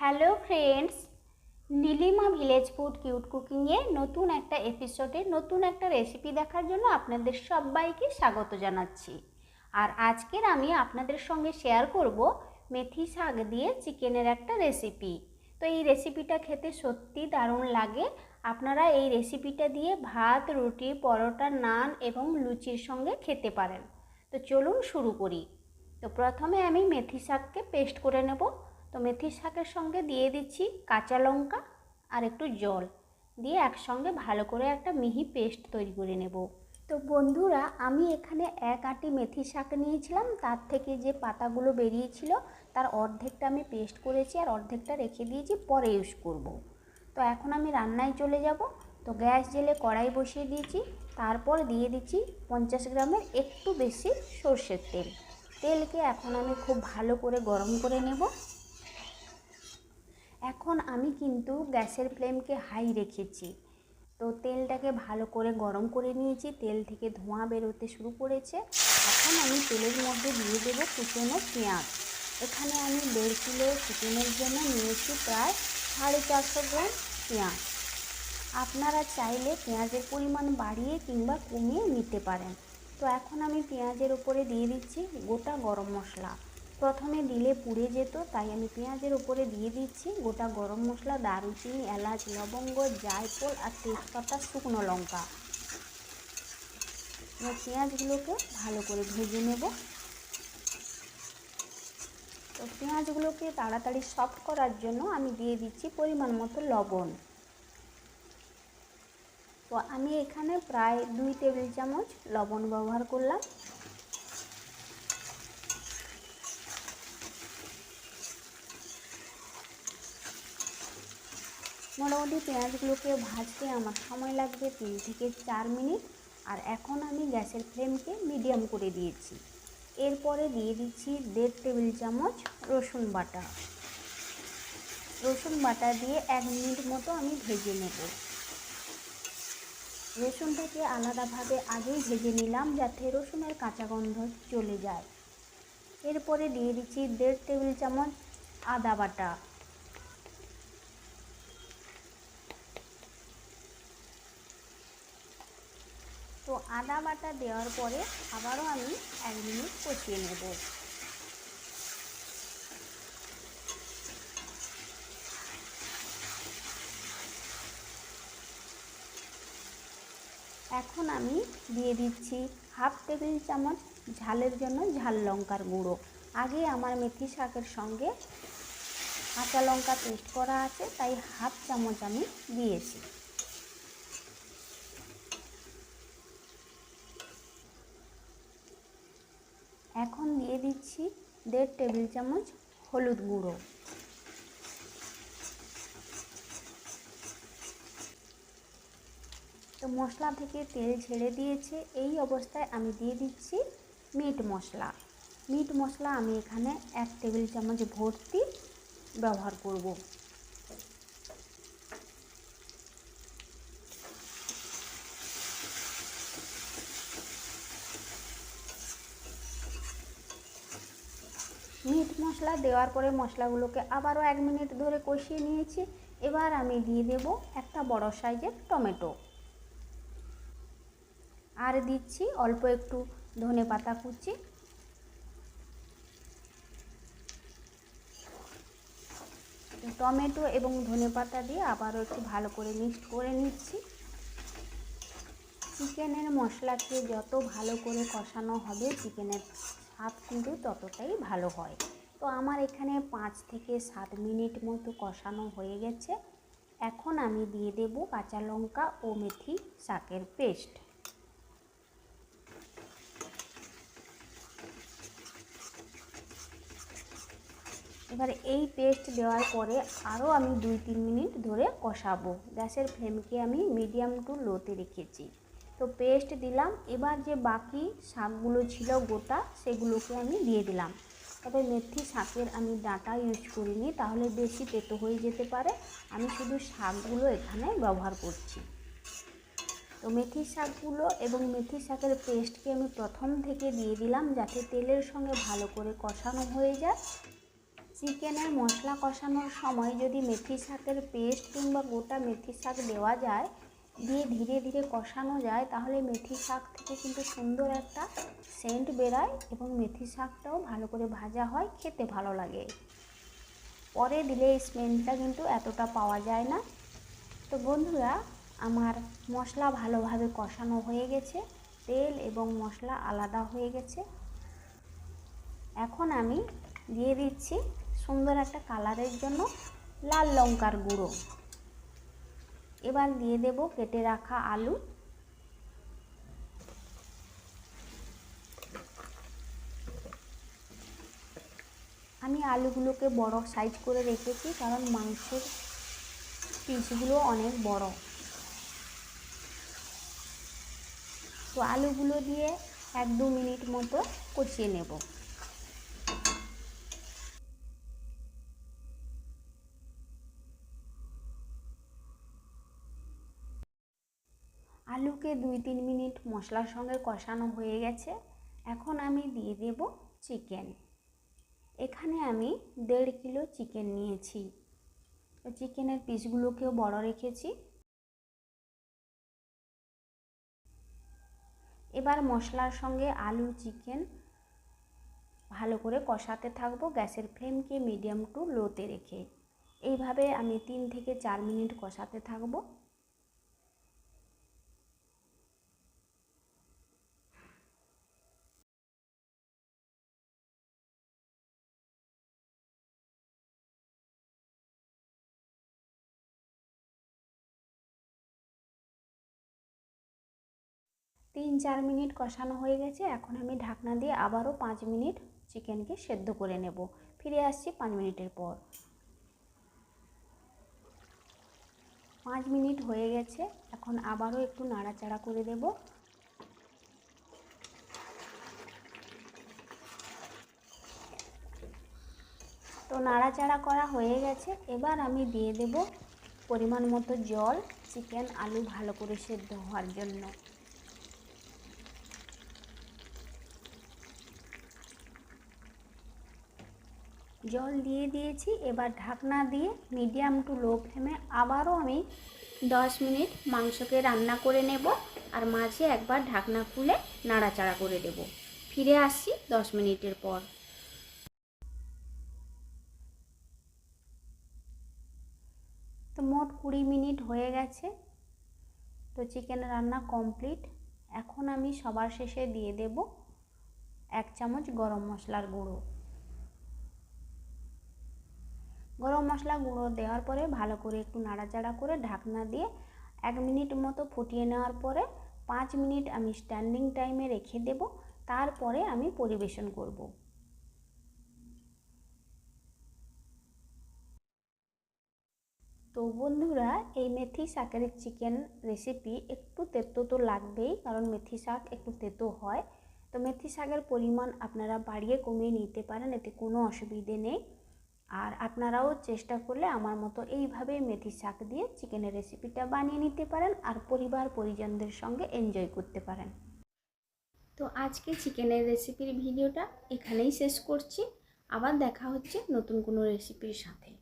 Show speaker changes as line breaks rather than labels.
Hello friends, Nilima village food cute কুকিংয়ে নতুন একটা এপিসোডে নতুন একটা রেসিপি দেখার জন্য আপনাদের সবাইকে স্বাগত জানাচ্ছি। আর আজকের আমি আপনাদের সঙ্গে শেয়ার করব মেথি শাক দিয়ে চিকেনের একটা রেসিপি। তো এই রেসিপিটা খেতে সত্যি দারুণ লাগে। আপনারা এই রেসিপিটা দিয়ে ভাত, রুটি, পরোটা, নান এবং লুচির সঙ্গে খেতে পারেন। তো চলুন শুরু করি। তো প্রথমে আমি মেথি শাককে পেস্ট করে নেব। তো মেথি শাকের সঙ্গে দিয়ে দিচ্ছি কাঁচা লঙ্কা আর একটু জল। দিয়ে একসঙ্গে ভালো করে একটা মিহি পেস্ট তৈরি করে নেব। তো বন্ধুরা, আমি এখানে এক আটি মেথি শাক নিয়েছিলাম। তার থেকে যে পাতাগুলো বেরিয়েছিল, তার অর্ধেকটা আমি পেস্ট করেছি আর অর্ধেকটা রেখে দিয়েছি, পরে ইউজ করব। তো এখন আমি রান্নায় চলে যাব। তো গ্যাস জেলে কড়াই বসিয়ে দিয়েছি। তারপর দিয়ে দিচ্ছি পঞ্চাশ গ্রামের একটু বেশি সর্ষের তেল। তেলকে এখন আমি খুব ভালো করে গরম করে নেব। এখন আমি কিন্তু গ্যাসের ফ্লেমকে হাই রেখেছি। তো তেলটাকে ভালো করে গরম করে নিয়েছি, তেল থেকে ধোঁয়া বেরোতে শুরু করেছে। এখন আমি তেলের মধ্যে দিয়ে দেবো কুচনো পেঁয়াজ। এখানে আমি দেড় কিলো চিকেনের জন্য নিয়েছি প্রায় সাড়ে চারশো গ্রাম পেঁয়াজ। আপনারা চাইলে পেঁয়াজের পরিমাণ বাড়িয়ে কিংবা কমিয়ে নিতে পারেন। তো এখন আমি পেঁয়াজের উপরে দিয়ে দিচ্ছি গোটা গরম মশলা। প্রথমে দিলে পুড়ে যেত, তাই আমি পেঁয়াজের উপরে দিয়ে দিচ্ছি। গোটা গরম মশলা, দারুচিনি, এলাচ, লবঙ্গ, জায়ফল আর তেজপাতা, শুকনো লঙ্কা। পেঁয়াজগুলোকে ভালো করে ভেজে নেব। তো পেঁয়াজগুলোকে তাড়াতাড়ি সফট করার জন্য আমি দিয়ে দিচ্ছি পরিমাণ মতো লবণ। তো আমি এখানে প্রায় দুই টেবিল চামচ লবণ ব্যবহার করলাম। মোটামুটি পেঁয়াজগুলোকে ভাজতে আমার সময় লাগবে তিন থেকে চার মিনিট। আর এখন আমি গ্যাসের ফ্লেমকে মিডিয়াম করে দিয়েছি। এরপরে দিয়ে দিচ্ছি দেড় টেবিল চামচ রসুন বাটা। রসুন বাটা দিয়ে এক মিনিট মতো আমি ভেজে নেব। রসুনটাকে আলাদাভাবে আগেই ভেজে নিলাম যাতে রসুনের কাঁচা গন্ধ চলে যায়। এরপরে দিয়ে দিচ্ছি দেড় টেবিল চামচ আদা বাটা। তো আদা বাটা দেওয়ার পরে আবারও আমি এক মিনিট কষিয়ে নেব। এখন আমি দিয়ে দিচ্ছি হাফ টেবিল চামচ ঝালের জন্য ঝাল লঙ্কার গুঁড়ো। আগে আমার মেথি শাকের সঙ্গে কাঁচা লঙ্কা পেস্ট করা আছে, তাই হাফ চামচ আমি দিয়েছি। এখন দিয়ে দিচ্ছি দেড় টেবিল চামচ হলুদ গুঁড়ো। তো মশলা থেকে তেল ছেড়ে দিয়েছে, এই অবস্থায় আমি দিয়ে দিচ্ছি মিট মশলা। মিট মশলা আমি এখানে এক টেবিল চামচ ভর্তি ব্যবহার করব মিট মশলা দেওয়ার পরে মশলাগুলোকে আবারও এক মিনিট ধরে কষিয়ে নিয়েছি। এবার আমি দিয়ে দেব একটা বড় সাইজের টমেটো। আর দিচ্ছি অল্প একটু ধনে পাতা কুচি। টমেটো এবং ধনে পাতা দিয়ে আবারও একটু ভালো করে মিক্সড করে নিচ্ছি। চিকেনের মশলাকে যত ভালো করে কষানো হবে, চিকেনের স্বাদ কিন্তু ততটাই ভালো হয়। তো আমার এখানে পাঁচ থেকে সাত মিনিট মতো কষানো হয়ে গেছে। এখন আমি দিয়ে দেব কাঁচা লঙ্কা ও মেথি শাকের পেস্ট। এবার এই পেস্ট দেওয়ার পরে আরও আমি দুই তিন মিনিট ধরে কষাবো। গ্যাসের ফ্লেমকে আমি মিডিয়াম টু লোতে রেখেছি। তো পেস্ট দিলাম। এবার যে বাকি শাকগুলো ছিল গোটা, সেগুলোকে আমি দিয়ে দিলাম। তবে মেথি, শাকের আমি ডাঁটা ইউজ করিনি, তাহলে বেশি তেতো হয়ে যেতে পারে। আমি শুধু শাকগুলো এখানে ব্যবহার করছি। তো মেথি শাকগুলো এবং মেথি শাকের পেস্টকে আমি প্রথম থেকে দিয়ে দিলাম, যাতে তেলের সঙ্গে ভালো করে কষানো হয়ে যায়। চিকেনের মশলা কষানোর সময় যদি মেথি শাকের পেস্ট কিংবা গোটা মেথি শাক দেওয়া যায় দিয়ে ধীরে ধীরে কষানো যায়, তাহলে মেথি শাক থেকে কিন্তু সুন্দর একটা সেন্ট বেরায় এবং মেথি শাকটাও ভালো করে ভাজা হয়, খেতে ভালো লাগে। পরে দিলে এই স্মেলটা কিন্তু এতটা পাওয়া যায় না। তো বন্ধুরা, আমার মশলা ভালোভাবে কষানো হয়ে গেছে, তেল এবং মশলা আলাদা হয়ে গেছে। এখন আমি দিয়ে দিচ্ছি সুন্দর একটা কালারের জন্য লাল লঙ্কার গুঁড়ো। এবার দিয়ে দেব কেটে রাখা আলু। আমি আলুগুলোকে বড় সাইজ করে রেখেছি, কারণ মাংসের পিসগুলো অনেক বড়। তো আলুগুলো দিয়ে এক দু মিনিট মতো কষিয়ে নেব। আলুকে দুই তিন মিনিট মশলার সঙ্গে কষানো হয়ে গেছে। এখন আমি দিয়ে দেব চিকেন এখানে আমি দেড় কিলো চিকেন নিয়েছি। চিকেনের পিসগুলোকেও বড় রেখেছি। এবার মশলার সঙ্গে আলু চিকেন ভালো করে কষাতে থাকব গ্যাসের ফ্লেমকে মিডিয়াম টু লোতে রেখে। এইভাবে আমি তিন থেকে চার মিনিট কষাতে থাকব। তিন চার মিনিট কষানো হয়ে গেছে, এখন আমি ঢাকনা দিয়ে আবারও পাঁচ মিনিট চিকেনকে সেদ্ধ করে নেব। ফিরে আসছি পাঁচ মিনিটের পর। পাঁচ মিনিট হয়ে গেছে, এখন আবারও একটু নাড়াচাড়া করে দেব। তো নাড়াচাড়া করা হয়ে গেছে, এবার আমি দিয়ে দেব পরিমাণ মতো জল, চিকেন আলু ভালো করে সেদ্ধ হওয়ার জন্য। জল দিয়ে দিয়েছি। এবার ঢাকনা দিয়ে মিডিয়াম টু লো ফ্লেমে আবারও আমি দশ মিনিট মাংসকে রান্না করে নেব আর মাঝে একবার ঢাকনা খুলে নাড়াচাড়া করে দেব ফিরে আসছি দশ মিনিটের পর। তো মোট কুড়ি মিনিট হয়ে গেছে। তো চিকেন রান্না কমপ্লিট এখন আমি সবার শেষে দিয়ে দেব এক চামচ গরম মশলার গুঁড়ো। গরম মশলা গুঁড়ো দেওয়ার পরে ভালো করে একটু নাড়াচাড়া করে ঢাকনা দিয়ে এক মিনিট মতো ফুটিয়ে নেওয়ার পরে পাঁচ মিনিট আমি স্ট্যান্ডিং টাইমে রেখে দেব। তারপরে আমি পরিবেশন করব। তো বন্ধুরা, এই মেথি শাকের চিকেন রেসিপি একটু তেতো তো লাগবেই, কারণ মেথি শাক একটু তেতো হয়। তো মেথি শাকের পরিমাণ আপনারা বাড়িয়ে কমিয়ে নিতে পারেন, এতে কোনো অসুবিধে নেই। আর আপনারাও চেষ্টা করলে আমার মতো এইভাবে মেথি শাক দিয়ে চিকেনের রেসিপিটা বানিয়ে নিতে পারেন আর পরিবার পরিজনদের সঙ্গে এনজয় করতে পারেন। তো আজকে চিকেনের রেসিপির ভিডিওটা এখানেই শেষ করছি। আবার দেখা হচ্ছে নতুন কোনো রেসিপির সাথে।